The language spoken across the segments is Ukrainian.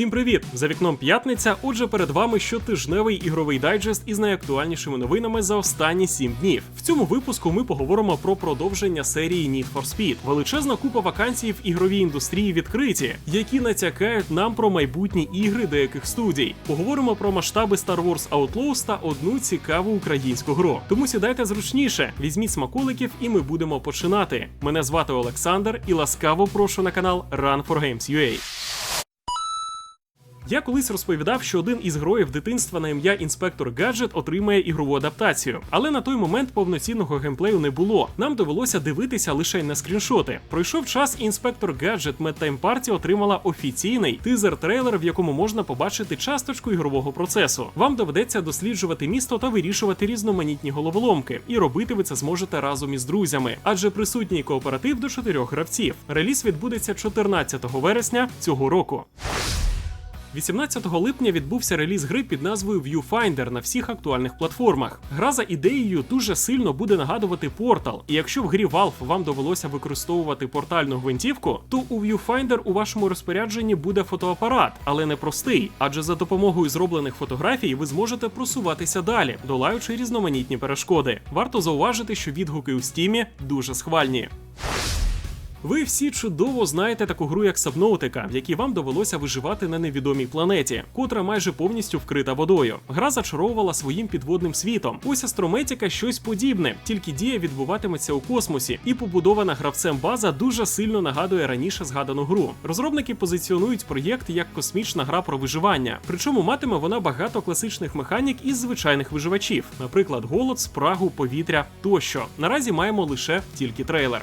Всім привіт! За вікном п'ятниця. Отже, перед вами щотижневий ігровий дайджест із найактуальнішими новинами за останні 7 днів. В цьому випуску ми поговоримо про продовження серії Need for Speed. Величезна купа вакансій в ігровій індустрії відкриті, які натякають нам про майбутні ігри деяких студій. Поговоримо про масштаби Star Wars Outlaws та одну цікаву українську гру. Тому сідайте зручніше, візьміть смаколиків, і ми будемо починати. Мене звати Олександр, і ласкаво прошу на канал Run for Games UA. Я колись розповідав, що один із героїв дитинства на ім'я інспектор Гаджет отримає ігрову адаптацію, але на той момент повноцінного геймплею не було. Нам довелося дивитися лише на скріншоти. Пройшов час, і інспектор Гаджет Medtime Party отримала офіційний тизер-трейлер, в якому можна побачити часточку ігрового процесу. Вам доведеться досліджувати місто та вирішувати різноманітні головоломки, і робити ви це зможете разом із друзями, адже присутній кооператив до чотирьох гравців. Реліз відбудеться 14 вересня цього року. 18 липня відбувся реліз гри під назвою Viewfinder на всіх актуальних платформах. Гра за ідеєю дуже сильно буде нагадувати Portal, і якщо в грі Valve вам довелося використовувати портальну гвинтівку, то у Viewfinder у вашому розпорядженні буде фотоапарат, але не простий, адже за допомогою зроблених фотографій ви зможете просуватися далі, долаючи різноманітні перешкоди. Варто зауважити, що відгуки у стімі дуже схвальні. Ви всі чудово знаєте таку гру, як Сабноутика, в якій вам довелося виживати на невідомій планеті, котра майже повністю вкрита водою. Гра зачаровувала своїм підводним світом. Ось Астрометіка щось подібне, тільки дія відбуватиметься у космосі, і побудована гравцем база дуже сильно нагадує раніше згадану гру. Розробники позиціонують проєкт як космічна гра про виживання. Причому матиме вона багато класичних механік із звичайних виживачів, наприклад, голод, спрагу, повітря тощо. Наразі маємо лише тільки трейлер.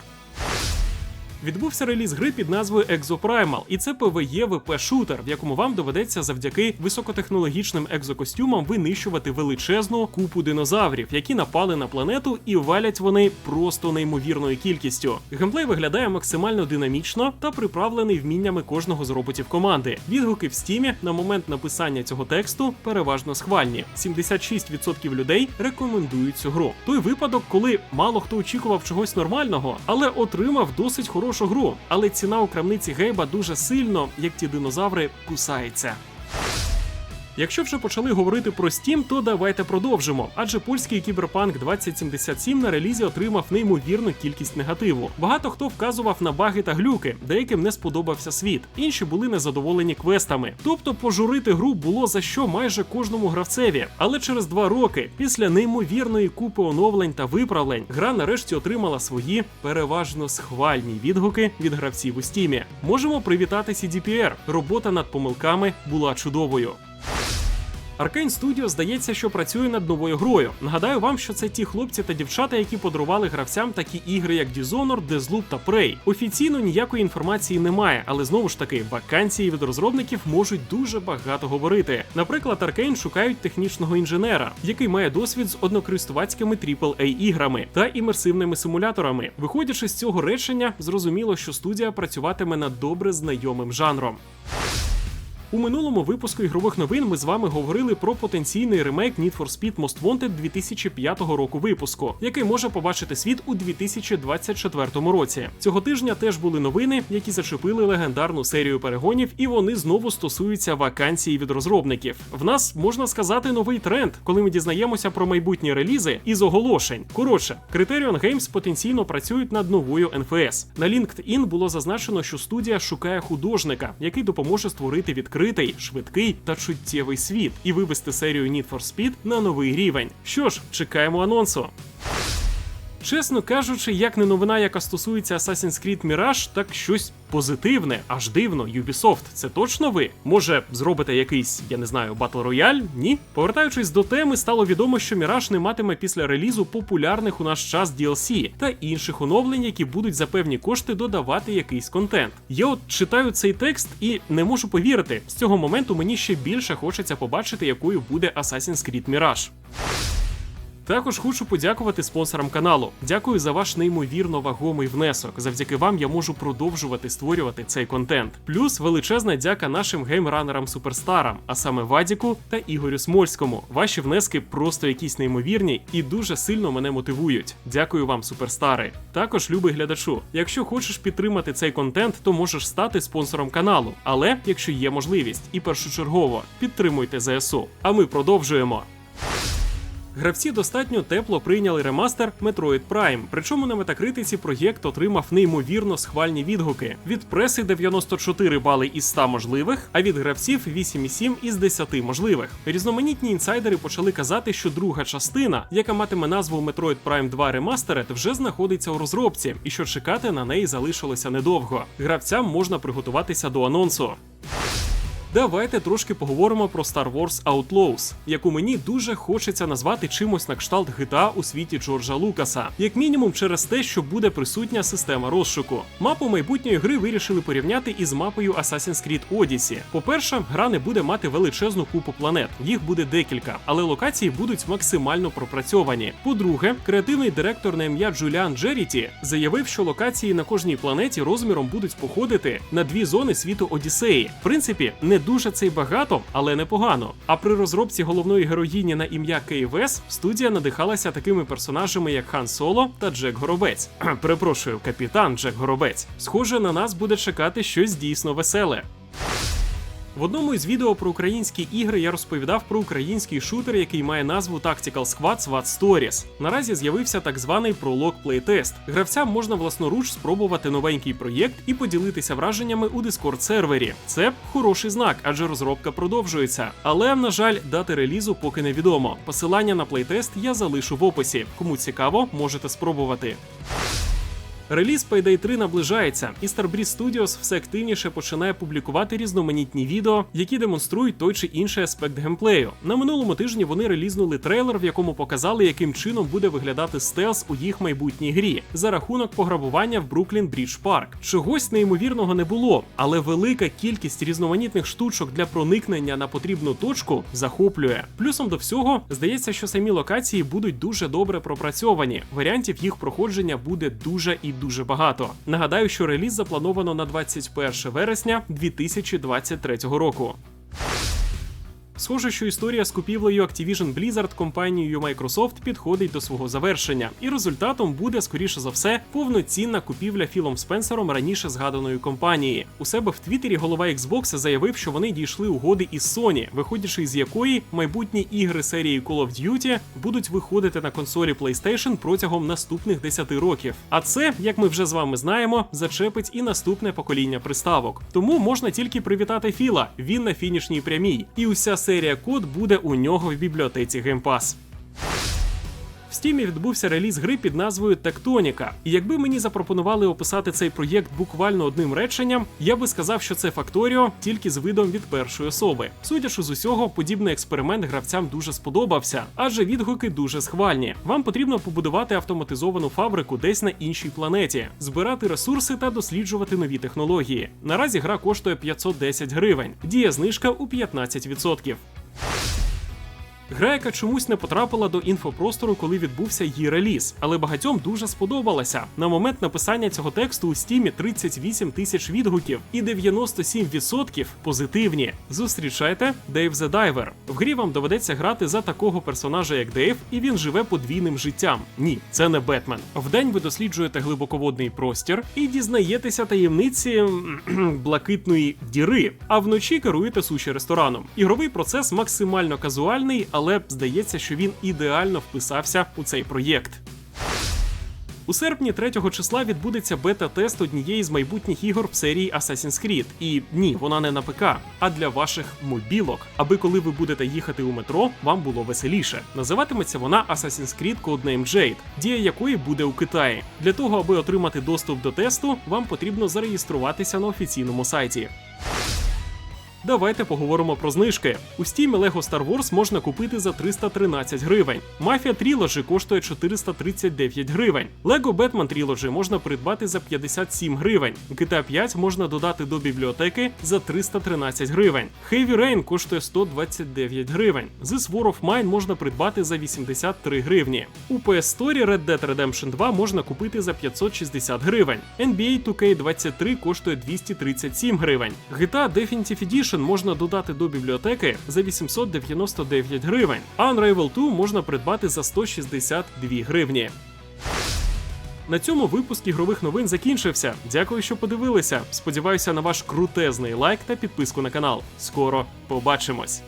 Відбувся реліз гри під назвою Exoprimal, і це PvE vp шутер, в якому вам доведеться завдяки високотехнологічним екзокостюмам винищувати величезну купу динозаврів, які напали на планету, і валять вони просто неймовірною кількістю. Геймплей виглядає максимально динамічно та приправлений вміннями кожного з роботів команди. Відгуки в стімі на момент написання цього тексту переважно схвальні. 76% людей рекомендують цю гру. Той випадок, коли мало хто очікував чогось нормального, але отримав досить хорошу хорошу гру, але ціна у крамниці Гейба дуже сильно, як ті динозаври, кусається. Якщо вже почали говорити про Steam, то давайте продовжимо. Адже польський кіберпанк 2077 на релізі отримав неймовірну кількість негативу. Багато хто вказував на баги та глюки, деяким не сподобався світ, інші були незадоволені квестами. Тобто пожурити гру було за що майже кожному гравцеві. Але через два роки, після неймовірної купи оновлень та виправлень, гра нарешті отримала свої переважно схвальні відгуки від гравців у стімі. Можемо привітати CDPR. Робота над помилками була чудовою. Arkane Studio здається, що працює над новою грою. Нагадаю вам, що це ті хлопці та дівчата, які подарували гравцям такі ігри, як Dishonored, Deathloop та Prey. Офіційно ніякої інформації немає, але знову ж таки, вакансії від розробників можуть дуже багато говорити. Наприклад, Arkane шукають технічного інженера, який має досвід з однокористувацькими aaa іграми та імерсивними симуляторами. Виходячи з цього речення, зрозуміло, що студія працюватиме над добре знайомим жанром. У минулому випуску ігрових новин ми з вами говорили про потенційний ремейк Need for Speed Most Wanted 2005 року випуску, який може побачити світ у 2024 році. Цього тижня теж були новини, які зачепили легендарну серію перегонів, і вони знову стосуються вакансій від розробників. В нас можна сказати новий тренд, коли ми дізнаємося про майбутні релізи із оголошень. Коротше, Criterion Games потенційно працюють над новою NFS. На LinkedIn було зазначено, що студія шукає художника, який допоможе створити відкритий відкритий, швидкий та чуттєвий світ і вивести серію Need for Speed на новий рівень. Що ж, чекаємо анонсу. Чесно кажучи, як не новина, яка стосується Assassin's Creed Mirage, так щось позитивне, аж дивно. Ubisoft, це точно ви? Може, зробите якийсь, я не знаю, Battle Royale? Ні? Повертаючись до теми, стало відомо, що Mirage не матиме після релізу популярних у наш час DLC та інших оновлень, які будуть за певні кошти додавати якийсь контент. Я от читаю цей текст і не можу повірити. З цього моменту мені ще більше хочеться побачити, якою буде Assassin's Creed Mirage. Також хочу подякувати спонсорам каналу. Дякую за ваш неймовірно вагомий внесок. Завдяки вам я можу продовжувати створювати цей контент. Плюс величезна дяка нашим геймранерам суперстарам, а саме Вадіку та Ігорю Смольському. Ваші внески просто якісь неймовірні і дуже сильно мене мотивують. Дякую вам, суперстари. Також, любий глядачу, якщо хочеш підтримати цей контент, то можеш стати спонсором каналу. Але якщо є можливість, і першочергово підтримуйте ЗСУ. А ми продовжуємо. Гравці достатньо тепло прийняли ремастер Metroid Prime, причому на метакритиці проєкт отримав неймовірно схвальні відгуки. Від преси 94 бали із 100 можливих, а від гравців 8,7 із 10 можливих. Різноманітні інсайдери почали казати, що друга частина, яка матиме назву Metroid Prime 2 Remastered, вже знаходиться у розробці, і що чекати на неї залишилося недовго. Гравцям можна приготуватися до анонсу. Давайте трошки поговоримо про Star Wars Outlaws, яку мені дуже хочеться назвати чимось на кшталт GTA у світі Джорджа Лукаса, як мінімум через те, що буде присутня система розшуку. Мапу майбутньої гри вирішили порівняти із мапою Assassin's Creed Odyssey. По-перше, гра не буде мати величезну купу планет, їх буде декілька, але локації будуть максимально пропрацьовані. По-друге, креативний директор на ім'я Джуліан Джеріті заявив, що локації на кожній планеті розміром будуть походити на дві зони світу Одіссеї. В принципі, не дуже це й багато, але непогано. А при розробці головної героїні на ім'я Кей Вес студія надихалася такими персонажами, як Хан Соло та Джек Горобець. Перепрошую, капітан Джек Горобець. Схоже, на нас буде чекати щось дійсно веселе. В одному із відео про українські ігри я розповідав про український шутер, який має назву Tactical Squad SWAT Stories. Наразі з'явився так званий пролог плейтест. Гравцям можна власноруч спробувати новенький проєкт і поділитися враженнями у Discord сервері. Це хороший знак, адже розробка продовжується. Але, на жаль, дати релізу поки невідомо. Посилання на плейтест я залишу в описі. Кому цікаво, можете спробувати. Реліз Payday 3 наближається, і Starbreeze Studios все активніше починає публікувати різноманітні відео, які демонструють той чи інший аспект геймплею. На минулому тижні вони релізнули трейлер, в якому показали, яким чином буде виглядати стелс у їх майбутній грі за рахунок пограбування в Бруклін Брідж Парк. Чогось неймовірного не було, але велика кількість різноманітних штучок для проникнення на потрібну точку захоплює. Плюсом до всього здається, що самі локації будуть дуже добре пропрацьовані. Варіантів їх проходження буде дуже і дуже багато. Нагадаю, що реліз заплановано на 21 вересня 2023 року. Схоже, що історія з купівлею Activision Blizzard компанією Microsoft підходить до свого завершення, і результатом буде, скоріше за все, повноцінна купівля Філом Спенсером раніше згаданої компанії. У себе в Твіттері голова Xbox заявив, що вони дійшли угоди із Sony, виходячи з якої майбутні ігри серії Call of Duty будуть виходити на консолі PlayStation протягом наступних 10 років. А це, як ми вже з вами знаємо, зачепить і наступне покоління приставок. Тому можна тільки привітати Філа. Він на фінішній прямій, і уся серія код буде у нього в бібліотеці Game Pass. Стімі відбувся реліз гри під назвою Тектоніка. І якби мені запропонували описати цей проєкт буквально одним реченням, я би сказав, що це Факторіо тільки з видом від першої особи. Судячи з усього, подібний експеримент гравцям дуже сподобався, адже відгуки дуже схвальні. Вам потрібно побудувати автоматизовану фабрику десь на іншій планеті, збирати ресурси та досліджувати нові технології. Наразі гра коштує 510 гривень, діє знижка у 15%. Гра, яка чомусь не потрапила до інфопростору, коли відбувся її реліз, але багатьом дуже сподобалася. На момент написання цього тексту у стімі 38 тисяч відгуків і 97% позитивні. Зустрічайте Дейв the Diver. В грі вам доведеться грати за такого персонажа, як Дейв, і він живе подвійним життям. Ні, це не Бетмен. Вдень ви досліджуєте глибоководний простір і дізнаєтеся таємниці блакитної діри, а вночі керуєте суші рестораном. Ігровий процес максимально казуальний але здається, що він ідеально вписався у цей проєкт. У серпні 3 числа відбудеться бета-тест однієї з майбутніх ігор в серії Assassin's Creed. І ні, вона не на ПК, а для ваших мобілок, аби коли ви будете їхати у метро, вам було веселіше. Називатиметься вона Assassin's Creed Codename Jade, дія якої буде у Китаї. Для того, аби отримати доступ до тесту, вам потрібно зареєструватися на офіційному сайті. Давайте поговоримо про знижки. У Steam Lego Star Wars можна купити за 313 гривень. Mafia Trilogy коштує 439 гривень. Lego Batman Trilogy можна придбати за 57 гривень. GTA 5 можна додати до бібліотеки за 313 гривень. Heavy Rain коштує 129 гривень. This War of Mine можна придбати за 83 гривні. У PS Store Red Dead Redemption 2 можна купити за 560 гривень. NBA 2K23 коштує 237 гривень. GTA Definitive Edition можна додати до бібліотеки за 899 гривень. А Unravel 2 можна придбати за 162 гривні. На цьому випуск ігрових новин закінчився. Дякую, що подивилися. Сподіваюся на ваш крутезний лайк та підписку на канал. Скоро побачимось.